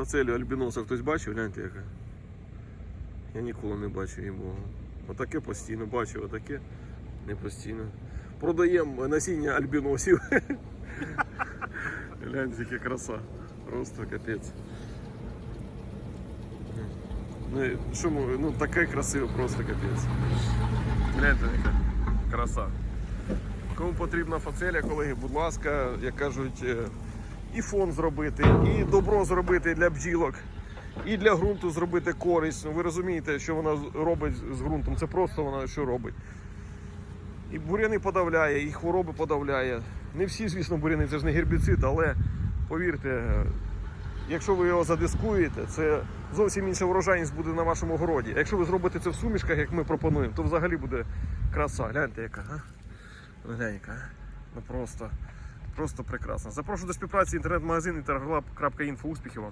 Фацелю альбіноса хтось бачив, гляньте яка. Я ніколи не бачив Богу. Отаке постійно бачив, отаке не постійно. Продаємо насіння альбіносів. Гляньте, яка краса. Просто капець. Ну, що ну таке красиве, просто капець. Гляньте, яка краса. Кому потрібна фацеля, колеги, будь ласка, як кажуть, е, і фон зробити, і добро зробити для бджілок, і для ґрунту зробити користь. Ну, ви розумієте, що вона робить з ґрунтом. Це просто вона що робить. І буряни подавляє, і хвороби подавляє. Не всі, звісно, буряни, це ж не гербіцид, але повірте, якщо ви його задискуєте, це зовсім інша врожайність буде на вашому городі. Якщо ви зробите це в сумішках, як ми пропонуємо, то взагалі буде краса. Гляньте, яка. А? Глянь, яка. Ну просто, просто прекрасно. Запрошую до співпраці інтернет-магазин інтерглаб.інфо. Успіхів вам!